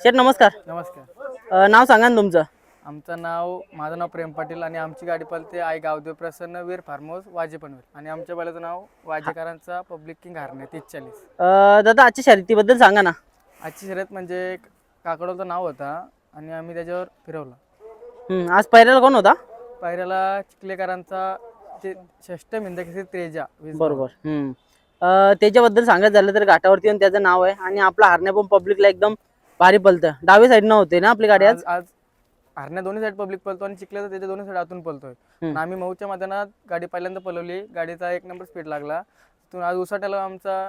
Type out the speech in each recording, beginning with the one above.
शेठ नमस्कार. नमस्कार. अ, नाव सांगा ना तुमचं. आमचं नाव माझं नाव प्रेम पाटील आणि आमची गाडी पळते आई गावदेव प्रसन्न वीर फार्महाऊस वाजे पनवेल. आणि आमच्या बैलाचं नाव वाजेकरांचा पब्लिक किंग हारणे तीस चाळीस अ, दादा आजच्या शर्यतीबद्दल सांगा ना. आजची शर्यत म्हणजे काकडोचं नाव होता आणि आम्ही त्याच्यावर फिरवला. हं, आज पहिल्याला कोण होता? पायऱ्याला चिखलेकरांचा ते षष्ट मिंदकेसरी त्रेजा वीस बरोबर. हं. अ, त्याच्याबद्दल सांगायचं झालं तर घाटावरती येऊन त्याचं नाव आहे. आणि आपला हरण्या पण पब्लिकला एकदम भारी पलतं. डावी साईडनं होते ना आपली गाडी आज? आज हरण्या दोन्ही साईड पब्लिक पळतो आणि चिखल्याचा त्याच्या दोन्ही साईड आतून पळतोय हम्म. आणि आम्ही मऊच्या मैदानात गाडी पहिल्यांदा पळवली गाडीचा एक नंबर स्पीड लागला. तिथून आज उसाट्याला आमचा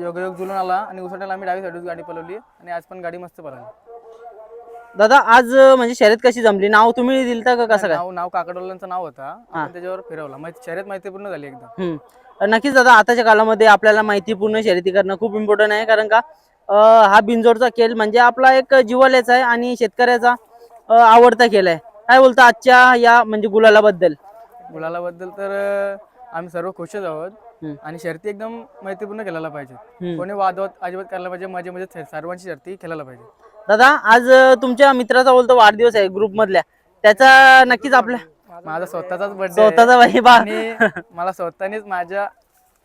योगायोग जुलून आला आणि उसाट्याला आम्ही डावी साईडच गाडी पळवली आणि आज पण गाडी मस्त पळाली. दादा आज म्हणजे शर्यत कशी जमली? नाव तुम्ही दिलता का कसं काय? नाव नाव काकडोलांचं नाव होता. आपण त्याच्यावर फिरवला. मग शर्यत माहिती पूर्ण झाली एकदम. नक्कीच दादा आताच्या काळामध्ये आपल्याला माहितीपूर्ण शर्यती करणं खूप इम्पॉर्टंट आहे. कारण का हा बिंजोडचा खेळ म्हणजे आपला एक जिवाल्याचा आहे आणि शेतकऱ्याचा आवडता खेळ आहे. काय बोलता आजच्या या म्हणजे गुलालाबद्दल? गुलालाबद्दल तर आम्ही सर्व खुशच आहोत. आणि शर्ती एकदम माहितीपूर्ण खेळायला पाहिजे. कोणी वादवाद अजिबात करायला पाहिजे मजे मजे सर्वांची शर्ती खेळायला पाहिजे. दादा आज तुमच्या मित्राचा बोलतो वाढदिवस आहे ग्रुप मधल्या. त्याचा नक्कीच आपल्या माझा स्वतःचाच बर्थडे स्वतःचा मला स्वतःनीच माझ्या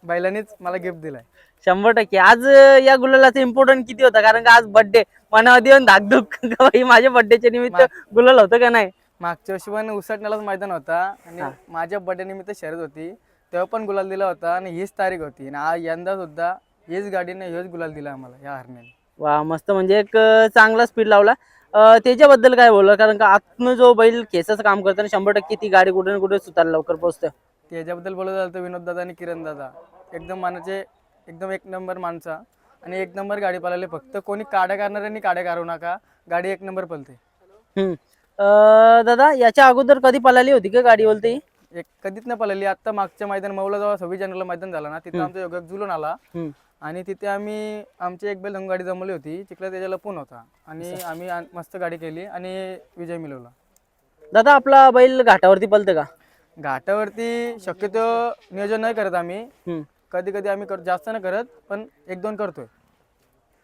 बैलांनीच मला गिफ्ट दिलाय. शंभर टक्के. आज या गुलालाचं इम्पॉर्टंट किती होता? कारण का आज बर्थडे मनामध्ये येऊन धाकधूक माझ्या बर्थडेच्या निमित्त गुलाल होतं का नाही? मागच्या वर्षी पण उसटण्यालाच मैदान होता आणि माझ्या बर्थडे निमित्त शर्यत होती. तेव्हा पण गुलाल दिला होता आणि हीच तारीख होती. आणि आज यंदा सुद्धा हीच गाडीने हेच गुलाल दिला आम्हाला या हरण्याने. वा मस्त. म्हणजे एक चांगला स्पीड लावला. त्याच्याबद्दल काय बोलला कारण का आतनं जो बैल खेचाचं काम करताना शंभर टक्के ती गाडी कुठे ना कुठे सुतार लवकर पोहोचतं. त्याच्याबद्दल बोलत झालं तर विनोद दादा आणि किरण दादा. एकदम मानाचे एकदम एक नंबर माणसा आणि एक नंबर गाडी पळाली. फक्त कोणी काड्या करणाऱ्यांनी काड्या काढू नका. गाडी एक नंबर पळते. हम्म. अ, दादा याच्या अगोदर कधी पळाली होती का गाडी बोलते एक कधीच नाही पळाली. आता मागच्या मैदान मौला जेव्हा सव्वीस जानेवारीला मैदान झाला ना तिथं आमचा योगायोग जुलून आला. आणि तिथे आम्ही आमची एक बैल गाडी जमवली होती. चिखला त्याच्या लपून होता. आणि आम्ही आ- मस्त गाडी केली आणि विजय मिळवला. दादा आपला बैल घाटावरती पलतं का? घाटावरती शक्यतो नियोजन नाही करत आम्ही. हम्म. कधी कधी आम्ही कर जास्त नाही करत पण एक दोन करतोय.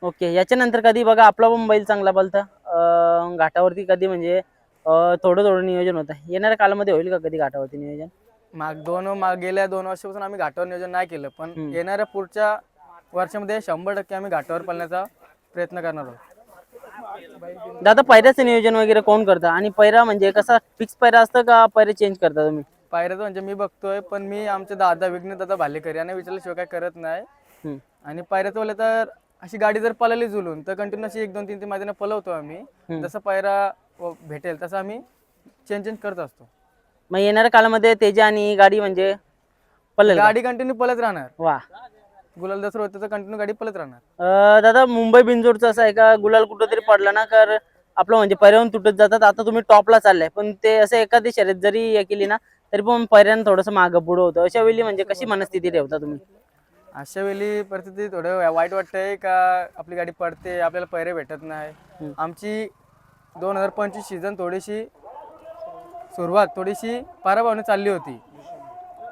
ओके याच्यानंतर कधी बघा आपला पण बैल चांगला पलता अ, घाटावरती कधी म्हणजे अ, थोडं थोडं नियोजन होतं? येणाऱ्या काळामध्ये होईल का कधी घाटावरती नियोजन? माग दोन माग गेल्या दोन वर्षापासून आम्ही घाटावर नियोजन नाही केलं पण येणाऱ्या पुढच्या वर्षामध्ये शंभर टक्के आम्ही घाटावर पळण्याचा प्रयत्न करणार आहोत. दादा पैऱ्याचं नियोजन वगैरे कोण करतं? आणि पैरा म्हणजे कसा फिक्स पैरा असतं का पैरे चेंज करता तुम्ही? पायऱ्याचं म्हणजे मी बघतोय पण मी आमचे दादा विघ्न दादा भालेकर यांना विचारल्याशिवाय काय करत नाही. आणि पायऱ्याचं बोललं तर अशी गाडी जर पळाली जुलून तर कंटिन्यू अशी एक दोन तीन तीन मैदानं पळवतो आम्ही. जसं पायरा भेटेल तसं आम्ही चेंज चेंज करत असतो. मग येणाऱ्या काळामध्ये तेजा आणि गाडी म्हणजे पळेल? गाडी कंटिन्यू पळत राहणार. वा. गुलाल दसरा होतं तर कंटिन्यू गाडी पळत राहणार. दादा मुंबई बिनजोडचं असं आहे का? गुलाल कुठंतरी पडला ना तर आपलं म्हणजे पर्यावरण तुटत जातात. आता तुम्ही टॉपला चाललाय पण ते असं एखादी शर्यत जरी हे केली ना तरी पण पर्यावरण थोडंसं मागं पुढं होतं. अशा वेळी म्हणजे कशी मनस्थिती ठेवता तुम्ही? अशा वेळी परिस्थिती थोडं वाईट वाटतंय का आपली गाडी पडते आपल्याला पैरे भेटत नाही. आमची दोन हजार पंचवीस सीझन थोडीशी सुरुवात थोडीशी पराभवाने चालली होती.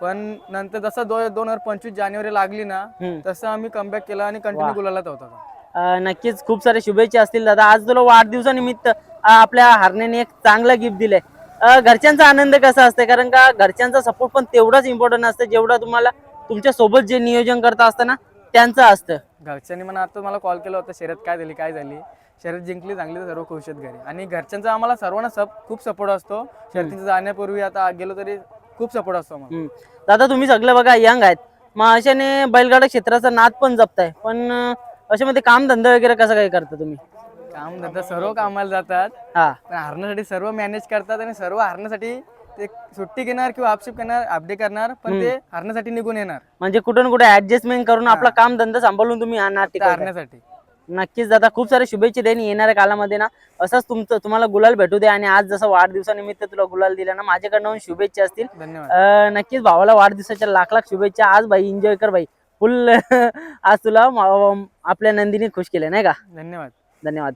पण नंतर जसं दो दोन हजार पंचवीस जानेवारी लागली ना. तसं आम्ही कमबॅक केला आणि कंटिन्यू गुलालात होता नक्कीच खूप सारे शुभेच्छा असतील दादा. आज तुला वाढदिवसानिमित्त आपल्या हरण्याने एक चांगला गिफ्ट दिलंय. घरच्यांचा आनंद कसा असते कारण का घरच्यांचा सपोर्ट पण तेवढाच इम्पॉर्टंट असतं जेवढा तुम्हाला तुमच्यासोबत जे नियोजन करता असतं ना त्यांचं असतं. घरच्यांनी मला आता मला कॉल केला होता शर्यत काय झाली काय झाली? शर्यत जिंकली चांगली तर सर्व खुश आहेत घरी. आणि घरच्यांचा आम्हाला सर्वांना सब खूप सपोर्ट असतो. शर्यतीचं जाण्यापूर्वी आता गेलो तरी खूप सपोर्ट असतो आम्हाला. दादा तुम्ही सगळे बघा यंग आहेत. मग अशाने बैलगाडा क्षेत्राचा नाद पण जपताय. पण अशामध्ये काम धंदा वगैरे कसं काय करता तुम्ही? काम धंदा सर्व कामाला जातात. हा. पण हरण्यासाठी सर्व मॅनेज करतात आणि सर्व हरण्यासाठी ते सुट्टी घेणार किंवा आपशिप करणार अपडे करणार पण ते हरण्यासाठी निघून येणार. म्हणजे कुठे ना कुठे ऍडजस्टमेंट करून आपला काम धंदा सांभाळून तुम्ही त्या टिकवताय. हरण्यासाठी. नक्कीच दादा खूप सारे शुभेच्छा देईन येणाऱ्या काळामध्ये ना. असंच तुमचं तुम्हाला गुलाल भेटू दे आणि आज जसं वाढदिवसानिमित्त तुला गुलाल दिला ना माझ्याकडनं शुभेच्छा असतील. धन्यवाद. अं, नक्कीच भावाला वाढदिवसाच्या लाख लाख शुभेच्छा. आज भाई एन्जॉय कर भाई. फुल आज तुला म- आपल्या नंदीने खुश केले नाही का? धन्यवाद. धन्यवाद.